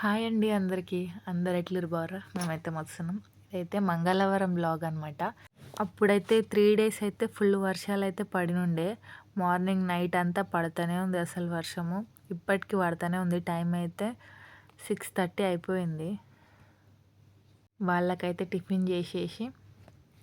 Hi అండి అందరికీ. అందరు ఎట్లరు బారా మేమైతే వస్తున్నాం ఇదైతే మంగళవారం బ్లాగ్ అనమాట అప్పుడైతే త్రీ డేస్ అయితే ఫుల్ వర్షాలు అయితే పడినుండే. మార్నింగ్ నైట్ అంతా పడుతూనే ఉంది అసలు వర్షము. ఇప్పటికీ పడుతూనే ఉంది. టైం అయితే సిక్స్ థర్టీ అయిపోయింది. వాళ్ళకైతే టిఫిన్ చేసేసి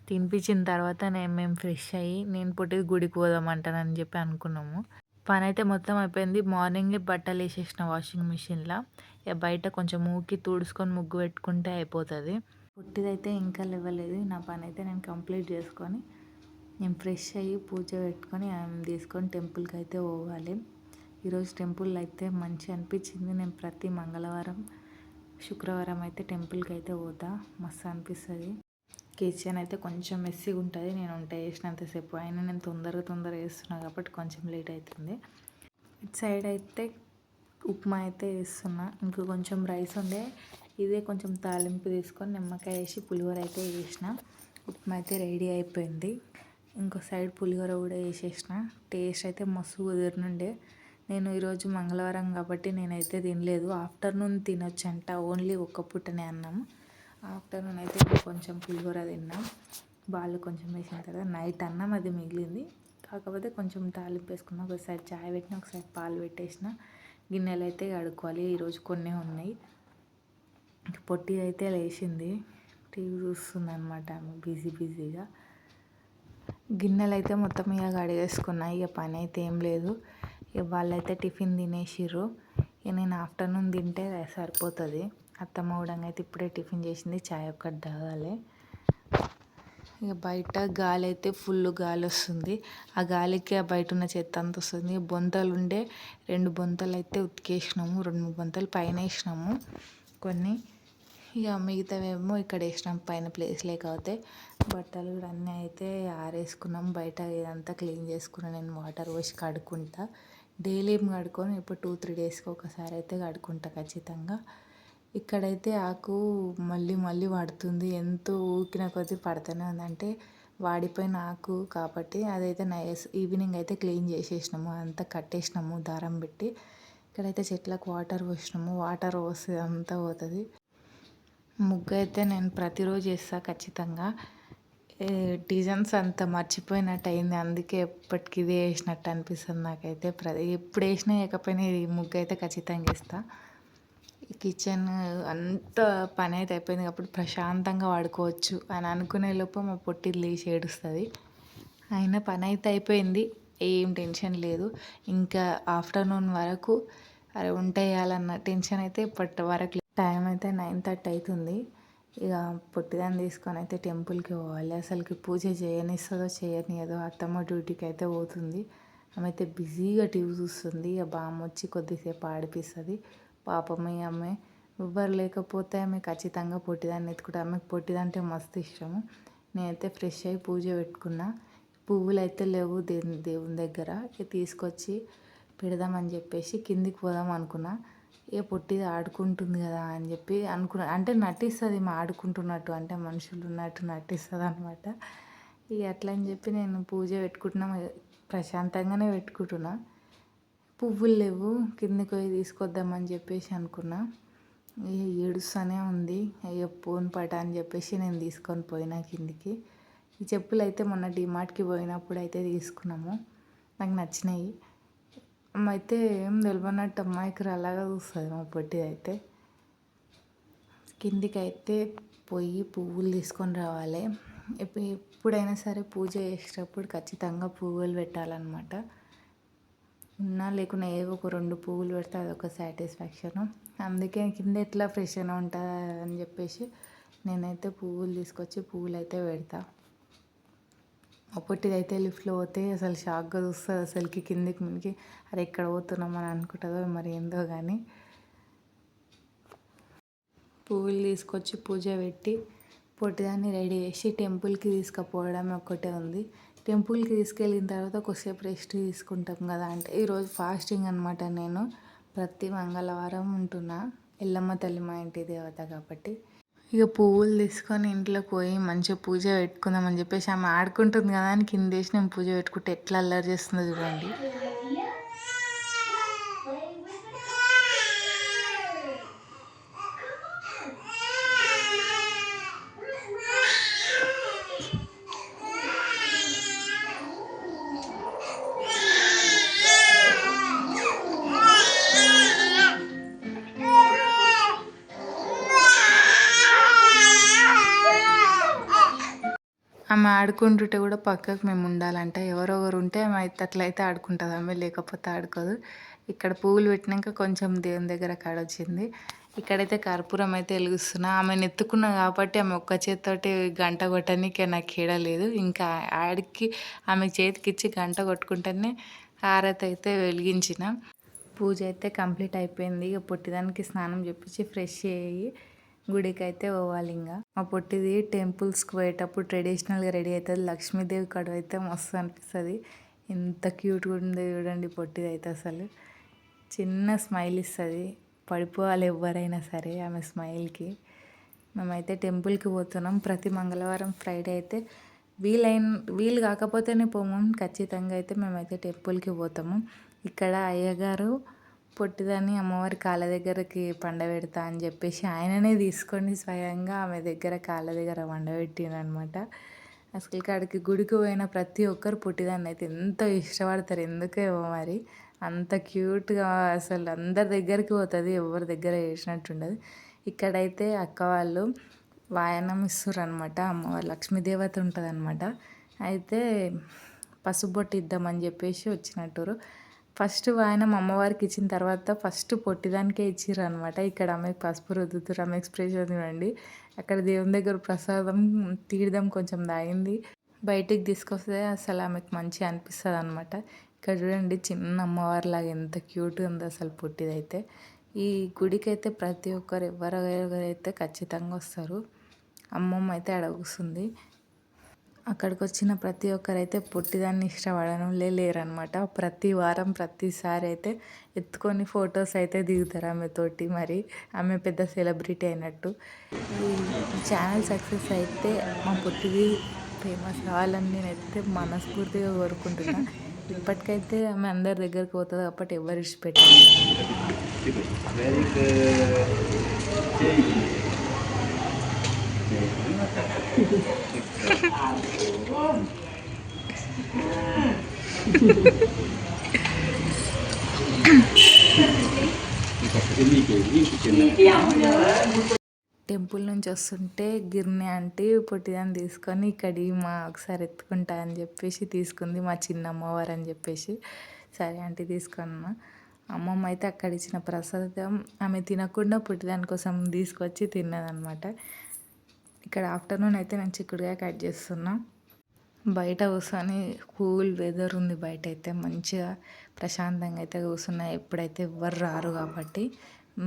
తినిపించిన తర్వాత నేను మేము ఫ్రెష్ అయ్యి నేను పుట్టి గుడికి పోదామంటానని చెప్పి అనుకున్నాము. పని అయితే మొత్తం అయిపోయింది. మార్నింగే బట్టలు వేసేసిన వాషింగ్ మిషన్లో. ఇక బయట కొంచెం మూకి తుడుచుకొని ముగ్గు పెట్టుకుంటే అయిపోతుంది. పుట్టిదైతే ఇంకా లేవలేదు. నా పని అయితే నేను కంప్లీట్ చేసుకొని నేను ఫ్రెష్ అయ్యి పూజ పెట్టుకొని ఆమె తీసుకొని టెంపుల్కి అయితే పోవాలి. ఈరోజు టెంపుల్ అయితే మంచి అనిపించింది. నేను ప్రతి మంగళవారం శుక్రవారం అయితే టెంపుల్కి అయితే పోతా. మస్తు అనిపిస్తుంది. కిచెన్ అయితే కొంచెం మెస్సీగా ఉంటుంది నేను వంట చేసినంతసేపు అయినా నేను తొందరగా తొందరగా వేస్తున్నాను కాబట్టి కొంచెం లేట్ అవుతుంది ఇటు సైడ్ అయితే ఉప్మా అయితే వేస్తున్నా ఇంకా కొంచెం రైస్ ఉండే. ఇదే కొంచెం తాలింపు తీసుకొని నిమ్మకాయ వేసి పులిహోర అయితే వేసిన ఉప్మా అయితే రెడీ అయిపోయింది. ఇంకో సైడ్ పులిహోర కూడా వేసేసిన టేస్ట్ అయితే మస్తు కుదిరినుండే. నేను ఈరోజు మంగళవారం కాబట్టి నేనైతే తినలేదు. ఆఫ్టర్నూన్ తినొచ్చంట. ఓన్లీ ఒక్క పూటనే అన్నాము ఆఫ్టర్నూన్ అయితే కొంచెం పులిహోర తిన్నాం. బాళ్ళు కొంచెం వేసిన తర్వాత నైట్ అన్నం అది మిగిలింది. కాకపోతే కొంచెం తాలింపు వేసుకున్న ఒకసారి చాయ్ పెట్టిన ఒకసారి పాలు పెట్టేసిన. గిన్నెలు అయితే కడుక్కోవాలి. ఈరోజు కొన్ని ఉన్నాయి. పొట్టి అయితే లేచింది. టీవీ చూస్తుంది అనమాట బిజీ బిజీగా. గిన్నెలు అయితే మొత్తం ఇక కడిగేసుకున్నాయి ఇక పని అయితే ఏం లేదు. ఇక వాళ్ళైతే టిఫిన్ తినేసిర్రు. ఇక నేను ఆఫ్టర్నూన్ తింటే సరిపోతుంది. అత్తమ్మ కూడా అయితే ఇప్పుడే టిఫిన్ చేసింది. చాయ్ ఒక్కటి తాగాలి. ఇక బయట గాలి అయితే ఫుల్ గాలి వస్తుంది. ఆ గాలికి ఆ బయట ఉన్న చెత్త అంత వస్తుంది. బొంతలు ఉండే రెండు బొంతలు అయితే ఉతికేసినాము. రెండు మూడు బొంతలు పైన వేసినాము. కొన్ని ఇక మిగతావేమో ఇక్కడ వేసినాం. పైన ప్లేస్ లేకపోతే బట్టలు అన్నీ అయితే ఆరేసుకున్నాం. బయట ఇదంతా క్లీన్ చేసుకున్నాను నేను వాటర్ పోసి కడుక్కుంటా. డైలీ ఏం కడుక్కొని ఇప్పుడు టూ త్రీ డేస్కి ఒకసారి అయితే కడుక్కుంటా ఖచ్చితంగా. ఇక్కడైతే ఆకు మళ్ళీ మళ్ళీ పడుతుంది. ఎంతో ఊకిన కొద్దీ పడుతూనే ఉందంటే వాడిపోయిన ఆకు కాబట్టి అదైతే నైస్. ఈవినింగ్ అయితే క్లీన్ చేసేసినాము. అంతా కట్టేసినాము. దారం పెట్టి ఇక్కడైతే చెట్లకు వాటర్ పోసినాము. వాటర్ పోస్తే అంతా పోతుంది. ముగ్గు అయితే నేను ప్రతిరోజు వేస్తాను ఖచ్చితంగా. డిజైన్స్ అంత మర్చిపోయినట్టు అయింది. అందుకే ఎప్పటికీ ఇదే వేసినట్టు అనిపిస్తుంది నాకైతే. ప్ర ఎప్పుడు వేసినా వేయకపోయినా ఈ ముగ్గు అయితే ఖచ్చితంగా ఇస్తాను కిచెన్ అంత పని అయితే అయిపోయింది కాబట్టి ప్రశాంతంగా వాడుకోవచ్చు అని అనుకునే లోపు మా పొట్టి లేచి ఏడుస్తుంది. అయినా పని అయితే అయిపోయింది. ఏం టెన్షన్ లేదు. ఇంకా ఆఫ్టర్నూన్ వరకు అరే ఉంటేయాలన్న టెన్షన్ అయితే ఇప్పటి వరకు టైం అయితే నైన్ థర్టీ అవుతుంది. ఇక పొట్టిదాన్ని తీసుకొని అయితే టెంపుల్కి పోవాలి. అసలుకి పూజ చేయనిస్తుందో చేయనియదో అత్తమ్మ డ్యూటీకి అయితే పోతుంది. ఆమె అయితే బిజీగా టీవీ చూస్తుంది. ఇక బామ్మ వచ్చి కొద్దిసేపు ఆడిపిస్తుంది. పాపం ఈ అమ్మాయి ఎవ్వరు లేకపోతే ఆమె ఖచ్చితంగా పొట్టిదాన్ని ఎత్తుకుంటా ఆమెకు పొట్టిదంటే మస్తు ఇష్టము. నేనైతే ఫ్రెష్ అయ్యి పూజ పెట్టుకున్నా. పువ్వులు అయితే లేవు దేవుని దేవుని దగ్గర. తీసుకొచ్చి పెడదామని చెప్పేసి కిందికి పోదాం అనుకున్నా. ఏ పొట్టిది ఆడుకుంటుంది కదా అని చెప్పి అనుకున్నా. అంటే నటిస్తుంది మా ఆడుకుంటున్నట్టు అంటే మనుషులు ఉన్నట్టు నటిస్తుంది అనమాట ఇక అట్లా అని చెప్పి నేను పూజ పెట్టుకుంటున్నా ప్రశాంతంగానే పెట్టుకుంటున్నా. పువ్వులు లేవు కిందకి పోయి తీసుకొద్దామని చెప్పేసి అనుకున్నా. ఏడుస్తూనే ఉంది. అయ్యో పోన్ పట అని చెప్పేసి నేను తీసుకొని పోయినా కిందికి. ఈ చెప్పులు అయితే మొన్న డిమార్ట్కి పోయినప్పుడు అయితే తీసుకున్నాము. నాకు నచ్చినాయి. అయితే ఏం తెలియనట్టు అమ్మాయికి అలాగా చూస్తుంది మా పొట్టి అయితే. కిందికి అయితే పోయి పువ్వులు తీసుకొని రావాలి. ఎప్పుడైనా సరే పూజ చేసేటప్పుడు ఖచ్చితంగా పువ్వులు పెట్టాలన్నమాట. ఉన్నా లేకున్నా ఏవో ఒక రెండు పువ్వులు పెడితే అదొక సాటిస్ఫాక్షను. అందుకే కింద ఎట్లా ఫ్రెష్గా ఉంటుంది అని చెప్పేసి నేనైతే పువ్వులు తీసుకొచ్చి పువ్వులు అయితే పెడతా. అప్పటికైతే లిఫ్ట్లో పోతే అసలు షాక్గా చూస్తుంది అసలుకి కిందికి మీదకి అరే ఎక్కడ పోతున్నాం అని అనుకుంటుందో మరి ఏందో కానీ పువ్వులు తీసుకొచ్చి పూజ పెట్టి పొట్టిదాన్ని రెడీ చేసి టెంపుల్కి తీసుకుపోవడం ఒక్కటే ఉంది. టెంపుల్కి తీసుకెళ్ళిన తర్వాత కొద్దిసేపు రెస్ట్ తీసుకుంటాం కదా అంటే ఈరోజు ఫాస్టింగ్ అనమాట నేను. ప్రతి మంగళవారం ఉంటున్నా. ఎల్లమ్మ తల్లి మా ఇంటి దేవత కాబట్టి. ఇక పువ్వులు తీసుకొని ఇంట్లో పోయి మంచిగా పూజ పెట్టుకుందామని చెప్పేసి ఆమె ఆడుకుంటుంది కదా అని కింద వేసి నేను పూజ పెట్టుకుంటే ఎట్లా అల్లరి చేస్తుందో చూడండి. ఆడుకుంటుంటే కూడా పక్కకు మేము ఉండాలంట ఎవరో ఒకరు ఉంటే అయితే అట్లయితే ఆడుకుంటుంది ఆమె లేకపోతే ఆడుకోదు. ఇక్కడ పువ్వులు పెట్టినాక కొంచెం దేవుని దగ్గర కాడొచ్చింది ఇక్కడైతే కర్పూరం అయితే వెలుగుస్తున్నా. ఆమెను ఎత్తుకున్నా కాబట్టి ఆమె ఒక్క చేతితోటి గంట కొట్టడానికి నాకు కీడలేదు ఇంకా ఆడికి ఆమె చేతికి ఇచ్చి గంట కొట్టుకుంటేనే హారతి అయితే వెలిగించిన. పూజ అయితే కంప్లీట్ అయిపోయింది. ఇక పుట్టిదానికి స్నానం చేపించి ఫ్రెష్ అయ్యి గుడికి అయితే పోవాలి ఇంకా మా పొట్టిది టెంపుల్స్కి పోయేటప్పుడు ట్రెడిషనల్గా రెడీ అవుతుంది లక్ష్మీదేవి కడువ అయితే మస్తు అనిపిస్తుంది. ఎంత క్యూట్గా ఉందో చూడండి పొట్టిది అయితే అసలు. చిన్న స్మైల్ ఇస్తుంది. పడిపోవాలి ఎవరైనా సరే ఆమె స్మైల్కి మేమైతే టెంపుల్కి పోతున్నాం. ప్రతి మంగళవారం ఫ్రైడే అయితే వీలైన వీలు కాకపోతేనే పోము. ఖచ్చితంగా అయితే మేమైతే టెంపుల్కి పోతాము. ఇక్కడ అయ్యగారు పొట్టిదని అమ్మవారి కాళ్ళ దగ్గరకి పండబెడతా అని చెప్పేసి ఆయననే తీసుకొని స్వయంగా ఆమె దగ్గర కాళ్ళ దగ్గర వండబెట్టినమాట అసలు కాడికి గుడికి పోయిన ప్రతి ఒక్కరు పుట్టిదాన్ని అయితే ఎంతో ఇష్టపడతారు ఎందుకేమో మరి. అంత క్యూట్గా అసలు అందరి దగ్గరికి పోతుంది ఎవరి దగ్గర చేసినట్టు ఉండదు ఇక్కడైతే అక్క వాళ్ళు వాయనం ఇస్తారు అనమాట అమ్మవారు లక్ష్మీదేవత ఉంటుంది అనమాట అయితే పసుబొట్టు ఇద్దామని చెప్పేసి వచ్చినట్టు ఫస్ట్ వాయనం అమ్మవారికి ఇచ్చిన తర్వాత ఫస్ట్ పొట్టిదానికే ఇచ్చిర్రు అనమాట ఇక్కడ ఆమెకు పసుపు రుద్దుతురు ఆమె ఎక్స్ప్రెషన్ చూడండి అక్కడ దేవుని దగ్గర ప్రసాదం తీర్థం కొంచెం తాగింది. బయటికి తీసుకొస్తే అసలు ఆమెకు మంచిగా అనిపిస్తుంది అనమాట ఇక్కడ చూడండి చిన్న అమ్మవారిలాగా ఎంత క్యూట్గా ఉంది అసలు పుట్టిదైతే. ఈ గుడికి అయితే ప్రతి ఒక్కరు ఎవరెవరైతే ఖచ్చితంగా వస్తారు అమ్మమ్మ అయితే అడగుస్తుంది. అక్కడికి వచ్చిన ప్రతి ఒక్కరైతే పొట్టిదాన్ని ఇష్టపడనులే లేరనమాట. ప్రతి వారం ప్రతిసారి అయితే ఎత్తుకొని ఫొటోస్ అయితే దిగుతారు ఆమెతోటి మరి. ఆమె పెద్ద సెలబ్రిటీ అయినట్టు. ఈ ఛానల్ సక్సెస్ అయితే మా పొట్టిది ఫేమస్ కావాలని నేనైతే మనస్ఫూర్తిగా కోరుకుంటున్నా. ఇప్పటికైతే ఆమె అందరి దగ్గరికి పోతుంది కాబట్టి ఎవరు ఇష్టపెట్టాలి టెంపుల్ నుంచి వస్తుంటే గిర్ని అంటే పొట్టిదాన్ని తీసుకొని ఇక్కడి మా ఒకసారి ఎత్తుకుంటా అని చెప్పేసి తీసుకుంది మా చిన్న అమ్మవారు అని చెప్పేసి. సరే అంటే తీసుకున్నా అమ్మమ్మ అయితే అక్కడ ఇచ్చిన ప్రసాదం ఆమె తినకుండా పుట్టిదాని కోసం తీసుకొచ్చి తిన్నదనమాట ఇక్కడ ఆఫ్టర్నూన్ అయితే నేను చిక్కుడుగా కట్ చేస్తున్నా. బయట కూర్చొని కూల్ వెదర్ ఉంది బయట అయితే మంచిగా ప్రశాంతంగా అయితే కూర్చున్నా. ఎప్పుడైతే ఎవ్వరు రారు కాబట్టి.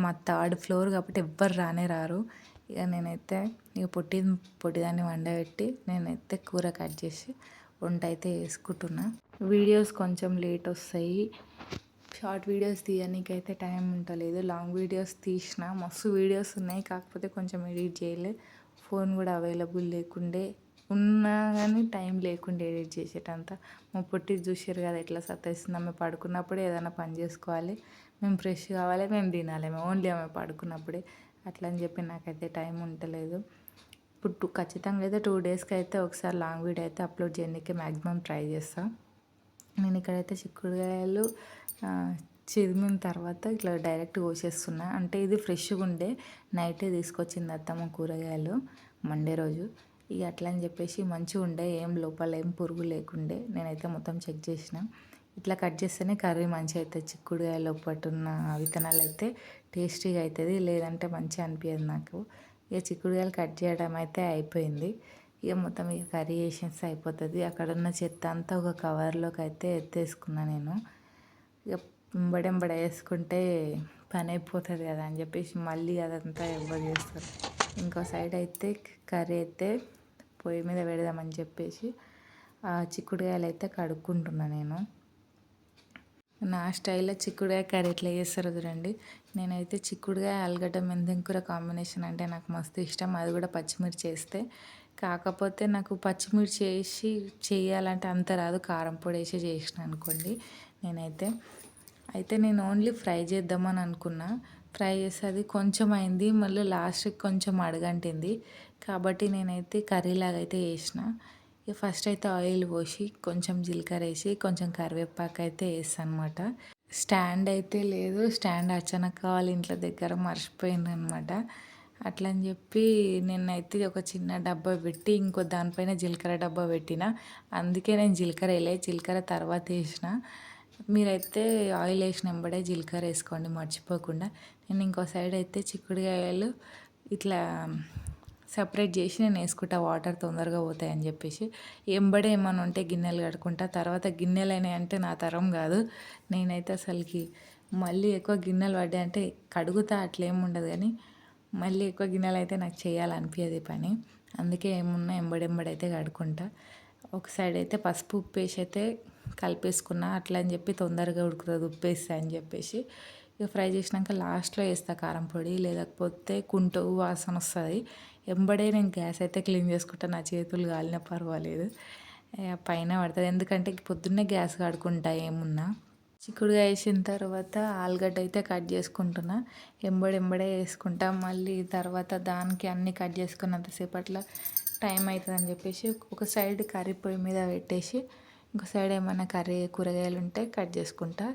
మా థర్డ్ ఫ్లోర్ కాబట్టి ఎవ్వరు రానే రారు. ఇక నేనైతే ఇక పొట్టి పొట్టిదాన్ని వండబెట్టి నేనైతే కూర కట్ చేసి వంట అయితే వేసుకుంటున్నా వీడియోస్ కొంచెం లేట్ వస్తాయి. షార్ట్ వీడియోస్ తీయడానికైతే టైం ఉండలేదు లాంగ్ వీడియోస్ తీసిన. మస్తు వీడియోస్ ఉన్నాయి. కాకపోతే కొంచెం ఎడిట్ చేయలేదు ఫోన్ కూడా అవైలబుల్ లేకుండే ఉన్నా కానీ టైం లేకుండా ఎడిట్ చేసేటంత. మా పొట్టి చూసారు కదా ఎట్లా సత్తాయిస్తుంది ఆమె పడుకున్నప్పుడే ఏదైనా పని చేసుకోవాలి. మేము ఫ్రెష్ కావాలి మేము తినాలి మేము ఓన్లీ ఆమె పడుకున్నప్పుడే. అట్లా అని చెప్పి నాకైతే టైం ఉండలేదు ఇప్పుడు టూ ఖచ్చితంగా అయితే టూ డేస్కి అయితే ఒకసారి లాంగ్ వీడియో అయితే అప్లోడ్ చేయడానికి మ్యాక్సిమం ట్రై చేస్తాను నేను ఇక్కడైతే చిక్కుడుకాయలు చిదిమిన తర్వాత ఇట్లా డైరెక్ట్ కోసేస్తున్నా. అంటే ఇది ఫ్రెష్గా ఉండే నైటే తీసుకొచ్చింది అత్తమ్మ కూరగాయలు మండే రోజు. ఇక అట్లా అని చెప్పేసి మంచిగా ఉండే ఏం లోపల ఏం పురుగు లేకుండే. నేనైతే మొత్తం చెక్ చేసిన. ఇట్లా కట్ చేస్తేనే కర్రీ మంచిగా అవుతుంది చిక్కుడుకాయ లోపల ఉన్న విత్తనాలు అయితే టేస్టీగా అవుతుంది లేదంటే మంచిగా అనిపించదు నాకు. ఇక చిక్కుడుకాయలు కట్ చేయడం అయితే అయిపోయింది. ఇక మొత్తం ఇక కర్రీ వేసేస్తే అయిపోతుంది. అక్కడ ఉన్న చెత్త అంతా ఒక కవర్లోకి అయితే ఎత్తేసుకున్నా నేను. ఇక వెంబడెంబడ వేసుకుంటే పని అయిపోతుంది కదా అని చెప్పేసి మళ్ళీ అదంతా ఎవరు చేస్తారు? ఇంకో సైడ్ అయితే కర్రీ అయితే పొయ్యి మీద పెడదామని చెప్పేసి ఆ చిక్కుడుకాయలు అయితే కడుక్కుంటున్నా నేను. నా స్టైల్లో చిక్కుడుకాయ కర్రీ ఎట్లా చేస్తారో చూడండి. నేనైతే చిక్కుడుకాయ ఆలుగడ్డ మెంతికూర కాంబినేషన్ అంటే నాకు మస్తు ఇష్టం. అది కూడా పచ్చిమిర్చి వేస్తే. కాకపోతే నాకు పచ్చిమిర్చి వేసి చేయాలంటే అంత రాదు. కారం పొడి వేసి చేసిన అనుకోండి నేనైతే అయితే నేను ఓన్లీ ఫ్రై చేద్దామని అనుకున్నా. ఫ్రై చేస్తే అది కొంచెం అయింది మళ్ళీ లాస్ట్కి కొంచెం అడగంటింది. కాబట్టి నేనైతే కర్రీలాగా అయితే చేసిన. ఇక ఫస్ట్ అయితే ఆయిల్ పోసి కొంచెం జీలకర్ర వేసి కొంచెం కరివేపాకు అయితే వేస్తాను అనమాట స్టాండ్ అయితే లేదు. స్టాండ్ అచానక్ వాళ్ళ ఇంట్లో దగ్గర మర్చిపోయింది అనమాట అట్లా అని చెప్పి నేనైతే ఒక చిన్న డబ్బా పెట్టి ఇంకో దానిపైన జీలకర్ర డబ్బా పెట్టిన. అందుకే నేను జీలకర్ర వేయలే. జీలకర్ర తర్వాత వేసిన. మీరైతే ఆయిల్ వేసిన వెంబడే జీలకర్ర వేసుకోండి మర్చిపోకుండా. నేను ఇంకో సైడ్ అయితే చిక్కుడుకాయలు ఇట్లా సపరేట్ చేసి నేను వేసుకుంటా వాటర్ తొందరగా పోతాయని చెప్పేసి. ఎంబడే ఏమైనా ఉంటే గిన్నెలు కడుకుంటా తర్వాత గిన్నెలు అయినాయి అంటే నా తరం కాదు. నేనైతే అసలుకి మళ్ళీ ఎక్కువ గిన్నెలు పడ్డాయి అంటే కడుగుతా అట్లేం ఉండదు కానీ మళ్ళీ ఎక్కువ గిన్నెలు అయితే నాకు చేయాలనిపించేది పని. అందుకే ఏమున్నా ఎంబడెంబడైతే కడుకుంటా ఒక సైడ్ అయితే పసుపు ఉప్పు వేసి అయితే కలిపేసుకున్నా అట్లా అని చెప్పి తొందరగా ఉడుకుతుంది ఉప్పు అని చెప్పేసి ఇక ఫ్రై చేసినాక లాస్ట్లో వేస్తా కారం పొడి లేకపోతే కుంటు వాసన వస్తుంది. ఎంబడే నేను గ్యాస్ అయితే క్లీన్ చేసుకుంటా నా చేతులు కాలిన పర్వాలేదు. పైన పడుతుంది. ఎందుకంటే పొద్దున్నే గ్యాస్ కడుకుంటా ఏమున్నా. చిక్కుడుగా వేసిన తర్వాత ఆలుగడ్డ అయితే కట్ చేసుకుంటున్నా. ఎంబడెంబడే వేసుకుంటా. మళ్ళీ తర్వాత దానికి అన్నీ కట్ చేసుకున్నంతసేపట్లో టైం అవుతుందని చెప్పేసి ఒక సైడ్ కర్రీ పొయ్యి మీద పెట్టేసి ఇంకో సైడ్ ఏమైనా కర్రీ కూరగాయలు ఉంటే కట్ చేసుకుంటా.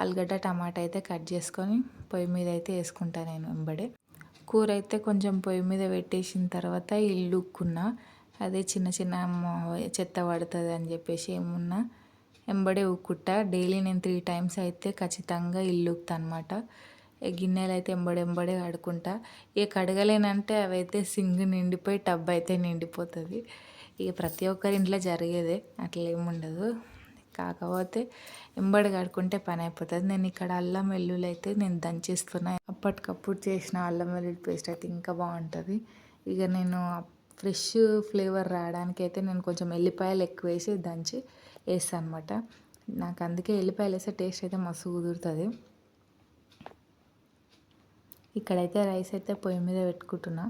ఆలుగడ్డ టమాటా అయితే కట్ చేసుకొని పొయ్యి మీద అయితే వేసుకుంటా నేను వెంబడే. కూర అయితే కొంచెం పొయ్యి మీద పెట్టేసిన తర్వాత ఇల్లు ఉక్కున్నా. అదే చిన్న చిన్న చెత్త పడుతుంది అని చెప్పేసి ఏమున్నా వెంబడే ఉక్కుట్ట. డైలీ నేను త్రీ టైమ్స్ అయితే ఖచ్చితంగా ఇల్లు అనమాట గిన్నెలు అయితే ఎంబడెంబడే కడుకుంటా ఇక కడగలేనంటే అవైతే సింగ్ నిండిపోయి టబ్ అయితే నిండిపోతుంది. ఇక ప్రతి ఒక్కరి ఇంట్లో జరిగేదే అట్లా ఏముండదు కాకపోతే ఎంబడి కడుకుంటే పని అయిపోతుంది. నేను ఇక్కడ అల్లం వెల్లుల్లి అయితే నేను దంచేస్తున్నా. అప్పటికప్పుడు చేసిన అల్లం వెల్లుల్లి పేస్ట్ అయితే ఇంకా బాగుంటుంది. ఇక నేను ఫ్రెష్ ఫ్లేవర్ రావడానికి అయితే నేను కొంచెం ఎల్లిపాయలు ఎక్కువ వేసి దంచి వేస్తాను అనమాట నాకు అందుకే ఎల్లిపాయలు వేస్తే టేస్ట్ అయితే మస్తు కుదురుతుంది. ఇక్కడైతే రైస్ అయితే పొయ్యి మీద పెట్టుకుంటున్నా.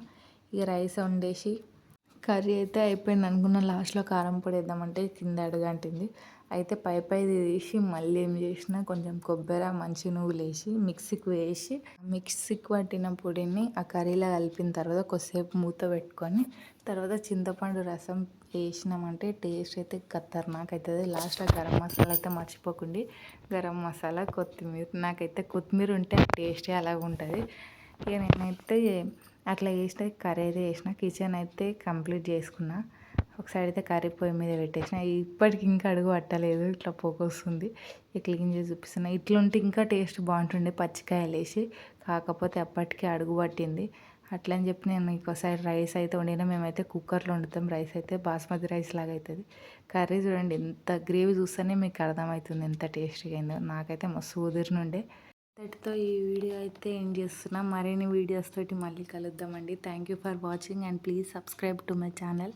ఇక రైస్ వండేసి కర్రీ అయితే అయిపోయింది అనుకున్న లాస్ట్లో కారం పొడి వేద్దామంటే కింద అడగంటింది. అయితే పై పై తీసి మళ్ళీ ఏం చేసిన కొంచెం కొబ్బరి మంచి నువ్వులు వేసి మిక్సీకి వేసి మిక్సీకి పట్టిన పొడిని ఆ కర్రీలో కలిపిన తర్వాత కొద్దిసేపు మూత పెట్టుకొని తర్వాత చింతపండు రసం వేసినామంటే టేస్ట్ అయితే ఖతర్నాక్ అవుతుంది. లాస్ట్లో గరం మసాలా అయితే మర్చిపోకండి. గరం మసాలా కొత్తిమీర. నాకైతే కొత్తిమీర ఉంటే టేస్టే అలాగ ఉంటుంది ఇక నేనైతే అట్లా చేస్తే కర్రీ అయితే చేసిన కిచెన్ అయితే కంప్లీట్ చేసుకున్నా. ఒకసారి అయితే కర్రీ పొయ్యి మీద పెట్టేసిన. ఇప్పటికి ఇంకా అడుగు పట్టలేదు. ఇట్లా పోకొస్తుంది క్లీన్ చేసి చూపిస్తున్నా. ఇట్లుంటే ఇంకా టేస్ట్ బాగుంటుండే. పచ్చికాయలు వేసి కాకపోతే అప్పటికే అడుగు పట్టింది. అట్లా అని చెప్పి నేను ఇంకోసారి రైస్ అయితే వండినా. మేమైతే కుక్కర్లో వండుతాం. రైస్ అయితే బాస్మతి రైస్ లాగా అవుతుంది కర్రీ చూడండి. ఎంత గ్రేవీ చూస్తేనే మీకు అర్థమవుతుంది ఎంత టేస్టీగా అయిందో. నాకైతే మస్తు కుదిరినుండే ఇంతటితో ఈ వీడియో అయితే ఎండ్ చేస్తున్నాం. మరిన్ని వీడియోస్ తోటి మళ్ళీ కలుద్దామండి. Thank you for watching and please subscribe to my channel